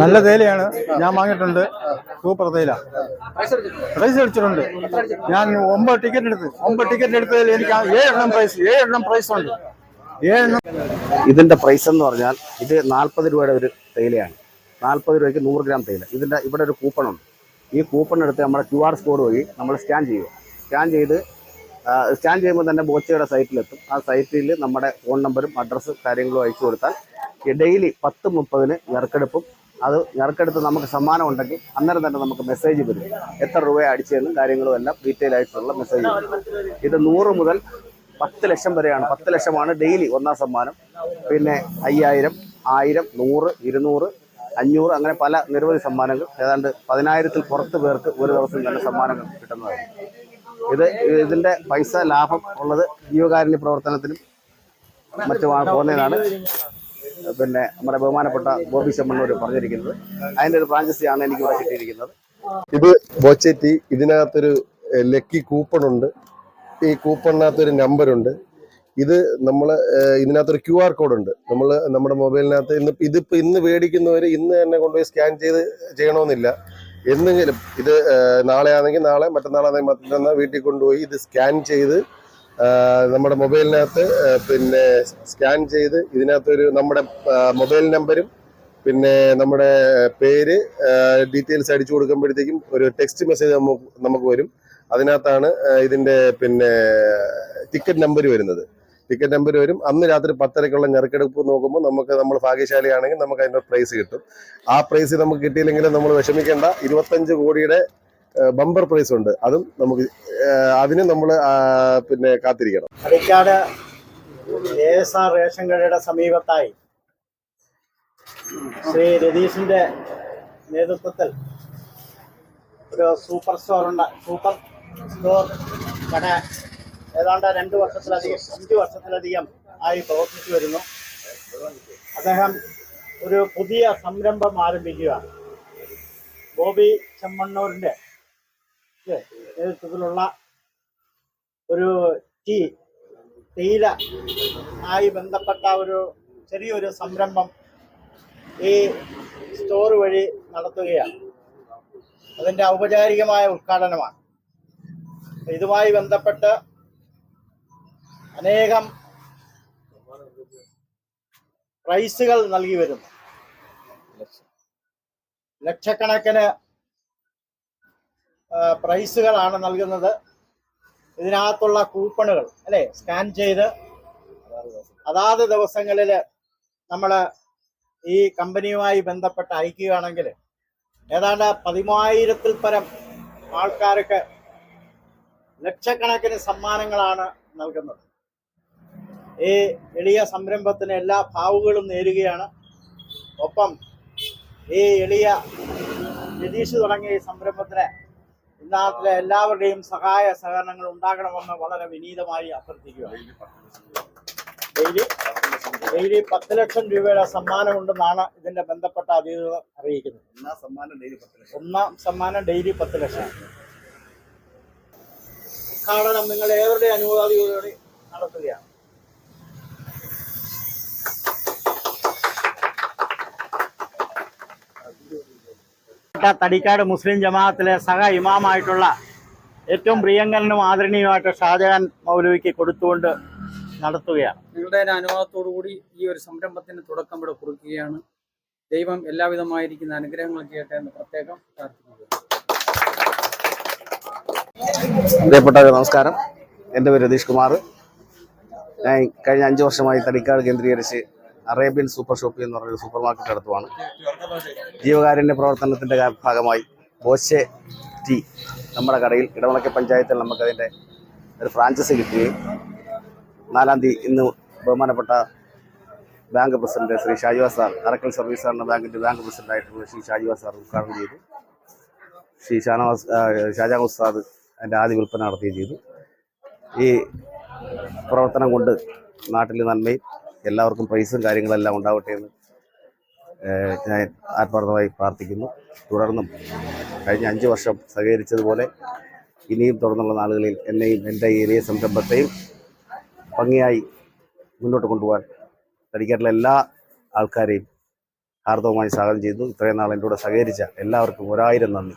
നല്ല തേയിലയാണ്. ഞാൻ വാങ്ങിയിട്ടുണ്ട്. സൂപ്പർ തേയില. പ്രൈസ് അടിച്ചിട്ടുണ്ട്. ഞാൻ ഒമ്പത് ടിക്കറ്റ് എടുത്ത് ഒമ്പത് ടിക്കറ്റ് എടുത്തതിൽ എനിക്ക് ഏഴെണ്ണം പ്രൈസ് ഏഴെണ്ണം പ്രൈസ് ഉണ്ട്. ഏഴെണ്ണം. ഇതിന്റെ പ്രൈസ് എന്ന് പറഞ്ഞാൽ ഇത് നാൽപ്പത് രൂപയുടെ ഒരു തേയിലയാണ്. നാൽപ്പത് രൂപയ്ക്ക് നൂറ് ഗ്രാം തേയില. ഇതിന്റെ ഇവിടെ ഒരു കൂപ്പൺ ഉണ്ട്. ഈ കൂപ്പൺ എടുത്ത് നമ്മുടെ ക്യു ആർ സ്കോഡ് വഴി നമ്മൾ സ്കാൻ ചെയ്യുക. സ്കാൻ ചെയ്ത് സ്കാൻ ചെയ്യുമ്പോൾ തന്നെ ബോച്ചയുടെ സൈറ്റിലെത്തും ആ സൈറ്റിൽ നമ്മുടെ ഫോൺ നമ്പറും അഡ്രസ്സും കാര്യങ്ങളും അയച്ചു കൊടുത്താൽ ഡെയിലി പത്ത് മുപ്പതിന് ഞെറുക്കെടുപ്പും അത് ഞെറുക്കെടുത്ത് നമുക്ക് സമ്മാനം ഉണ്ടെങ്കിൽ അന്നേരം തന്നെ നമുക്ക് മെസ്സേജ് വരും. എത്ര രൂപ അടിച്ചതെന്നും കാര്യങ്ങളും എല്ലാം ഡീറ്റെയിൽ ആയിട്ടുള്ള മെസ്സേജ് ഇത് നൂറ് മുതൽ പത്ത് ലക്ഷം വരെയാണ്. പത്ത് ലക്ഷമാണ് ഡെയിലി ഒന്നാം സമ്മാനം. പിന്നെ അയ്യായിരം ആയിരം നൂറ് ഇരുന്നൂറ് അഞ്ഞൂറ് അങ്ങനെ പല നിരവധി സമ്മാനങ്ങൾ. ഏതാണ്ട് പതിനായിരത്തിൽ പുറത്ത് പേർക്ക് ഒരു ദിവസം തന്നെ സമ്മാനങ്ങൾ കിട്ടുന്നതാണ് ഇത് ഇതിന്റെ പൈസ ലാഭം ഉള്ളത് ജീവകാരുണ്യ പ്രവർത്തനത്തിനും മറ്റുമാണ് പോകുന്നതാണ് പിന്നെ നമ്മുടെ ബഹുമാനപ്പെട്ട ബോബി ചെമ്മണ്ണൂർ പറഞ്ഞിരിക്കുന്നത്. അതിന്റെ ഒരു ഫ്രാഞ്ചൈസിയാണ് എനിക്ക് ഇവിടെ കിട്ടിയിരിക്കുന്നത്. ഇത് ബോച്ചേറ്റി ഇതിനകത്തൊരു ലക്കി കൂപ്പൺ ഉണ്ട് ഈ കൂപ്പണിനകത്ത് ഒരു നമ്പർ ഉണ്ട് ഇത് നമ്മൾ ഇതിനകത്തൊരു ക്യു ആർ കോഡ് ഉണ്ട് നമ്മൾ നമ്മുടെ മൊബൈലിനകത്ത് ഇന്ന് ഇതിപ്പോ ഇന്ന് മേടിക്കുന്നവർ ഇന്ന് തന്നെ കൊണ്ടുപോയി സ്കാൻ ചെയ്ത് ചെയ്യണമെന്നില്ല. എന്തെങ്കിലും ഇത് നാളെ ആണെങ്കിൽ നാളെ മറ്റന്നാളാണെങ്കിൽ മറ്റന്നാൾ വീട്ടിൽ കൊണ്ടുപോയി ഇത് സ്കാൻ ചെയ്ത് നമ്മുടെ മൊബൈലിനകത്ത് പിന്നെ സ്കാൻ ചെയ്ത് ഇതിനകത്തൊരു നമ്മുടെ മൊബൈൽ നമ്പരും പിന്നെ നമ്മുടെ പേര് ഡീറ്റെയിൽസ് അടിച്ചു കൊടുക്കുമ്പോഴത്തേക്കും ഒരു ടെക്സ്റ്റ് മെസ്സേജ് നമുക്ക് വരും. അതിനകത്താണ് ഇതിന്റെ പിന്നെ ടിക്കറ്റ് നമ്പർ വരുന്നത്. ടിക്കറ്റ് നമ്പർ വരും. അന്ന് രാത്രി പത്തരക്കുള്ള ഞെറുക്കെടുപ്പ് നോക്കുമ്പോൾ നമുക്ക് നമ്മൾ ഭാഗ്യശാലിയാണെങ്കിൽ നമുക്ക് അതിന്റെ പ്രൈസ് കിട്ടും. ആ പ്രൈസ് നമുക്ക് കിട്ടിയില്ലെങ്കിൽ നമ്മൾ വിഷമിക്കേണ്ട. ഇരുപത്തഞ്ച് കോടിയുടെ ബമ്പർ പ്രൈസ് ഉണ്ട്. അതും നമുക്ക് അതിനും നമ്മൾ പിന്നെ കാത്തിരിക്കണം. ഹരിക്കാട് റേഷൻ കടയുടെ സമീപത്തായി ശ്രീ രതീഷിന്റെ നേതൃത്വത്തിൽ ഒരു സൂപ്പർ സ്റ്റോർ ഉണ്ട്. സൂപ്പർ സ്റ്റോർ കട ഏതാണ്ട് രണ്ട് വർഷത്തിലധികം അഞ്ച് വർഷത്തിലധികം ആയി പ്രവർത്തിച്ചു വരുന്നു. അദ്ദേഹം ഒരു പുതിയ സംരംഭം ആരംഭിക്കുക ബോബി ചെമ്മണ്ണൂരിന്റെ നേതൃത്വത്തിലുള്ള ഒരു ടീ തേയില ആയി ബന്ധപ്പെട്ട ഒരു ചെറിയൊരു സംരംഭം ഈ സ്റ്റോർ വഴി നടത്തുകയാണ്. അതിന്റെ ഔപചാരികമായ ഉദ്ഘാടനമാണ്. ഇതുമായി ബന്ധപ്പെട്ട് അനേകം പ്രൈസുകൾ നൽകി വരുന്നു. ലക്ഷക്കണക്കിന് പ്രൈസുകളാണ് നൽകുന്നത്. ഇതിനകത്തുള്ള കൂപ്പണുകൾ അല്ലെ? സ്കാൻ ചെയ്ത് അതാത് ദിവസങ്ങളിൽ നമ്മൾ ഈ കമ്പനിയുമായി ബന്ധപ്പെട്ട് അയക്കുകയാണെങ്കിൽ ഏതാണ്ട് പതിമൂവായിരത്തിൽ പരം ആൾക്കാർക്ക് ലക്ഷക്കണക്കിന് സമ്മാനങ്ങളാണ് നൽകുന്നത്. ഈ എളിയ സംരംഭത്തിന് എല്ലാ ഭാവുകളും നേരുകയാണ്. ഒപ്പം ഈ എളിയ രതീഷ് തുടങ്ങിയ ഈ സംരംഭത്തിന് ഇന്നാട്ടിലെ എല്ലാവരുടെയും സഹായ സഹകരണങ്ങൾ ഉണ്ടാകണമെന്ന് വളരെ വിനീതമായി അഭ്യർത്ഥിക്കുക ഡെയിലി ഡെയിലി പത്ത് ലക്ഷം രൂപയുടെ സമ്മാനമുണ്ടെന്നാണ് ഇതിന്റെ ബന്ധപ്പെട്ട അധികൃതർ അറിയിക്കുന്നത്. ഒന്നാം സമ്മാനം ഡെയിലി പത്ത് ലക്ഷം? ഒന്നാം സമ്മാനം ഡെയിലി പത്ത് ലക്ഷം. ഉദ്ഘാടനം നിങ്ങൾ ഏവരുടെ അനുവാദിയോടെ നടത്തുകയാണ്. തടിക്കാട് മുസ്ലിം ജമാഅത്തിലെ സഹ ഇമാമായിട്ടുള്ള ഏറ്റവും പ്രിയങ്കരനും ആദരണീയമായിട്ട് ഷാജഹാൻ മൗലവിക്ക് കൊടുത്തുകൊണ്ട് നടത്തുകയാണ്. നിങ്ങളുടെ ഒരു അനുവാദത്തോടു കൂടി ഈ ഒരു സംരംഭത്തിന് തുടക്കം ഇവിടെ കുറിക്കുകയാണ്. ദൈവം എല്ലാവിധമായിരിക്കുന്ന അനുഗ്രഹങ്ങൾ ചെയ്യട്ടെ എന്ന് പ്രത്യേകം പ്രാർത്ഥിക്കുന്നു. പ്രിയപ്പെട്ടവരെ നമസ്കാരം. എന്റെ പേര് രതീഷ് കുമാർ. ഞാൻ കഴിഞ്ഞ അഞ്ച് വർഷമായി തടിക്കാട് കേന്ദ്രീകരിച്ച് അറേബ്യൻ സൂപ്പർ ഷോപ്പ് എന്ന് പറയുന്ന സൂപ്പർ മാർക്കറ്റ് അടുത്തുമാണ്. ജീവകാരുണ്യ പ്രവർത്തനത്തിന്റെ ഭാഗമായി ബോശെ ടീ നമ്മുടെ കടയിൽ ഇടവളക്കെ പഞ്ചായത്തിൽ നമുക്കതിന്റെ ഒരു ഫ്രാഞ്ചൈസി കിട്ടുകയും നാലാം തീയതി ഇന്ന് ബഹുമാനപ്പെട്ട bank president Shri Shajivas sir Arakkal service സാറിന്റെ ബാങ്കിന്റെ ബാങ്ക് പ്രസിഡന്റായിട്ടുള്ള ശ്രീ ഷാജിവാസ് സാർ ഉദ്ഘാടനം ചെയ്തു. ശ്രീ ഷാനവാസ് ആ, ഷാജാൻ ഉസ്താദ് അതിന്റെ ആദ്യ വിൽപ്പന നടത്തുകയും ചെയ്തു. ഈ പ്രവർത്തനം കൊണ്ട് നാട്ടിൽ നന്മയും എല്ലാവർക്കും പ്രൈസും കാര്യങ്ങളെല്ലാം ഉണ്ടാവട്ടെ എന്ന് ഞാൻ ആത്മാർത്ഥമായി പ്രാർത്ഥിക്കുന്നു. തുടർന്നും കഴിഞ്ഞ അഞ്ച് വർഷം സഹകരിച്ചതുപോലെ ഇനിയും തുടർന്നുള്ള നാളുകളിൽ എന്നെയും എന്റെ ഏരിയ സംരംഭത്തെയും ഭംഗിയായി മുന്നോട്ട് കൊണ്ടുപോകാൻ തടിക്കാട്ടിലെ എല്ലാ ആൾക്കാരെയും ഹാർദവുമായി സ്വാഗതം ചെയ്യുന്നു. ഇത്രയും നാൾ എന്റെ കൂടെ സഹകരിച്ച എല്ലാവർക്കും ഒരായിരം നന്ദി.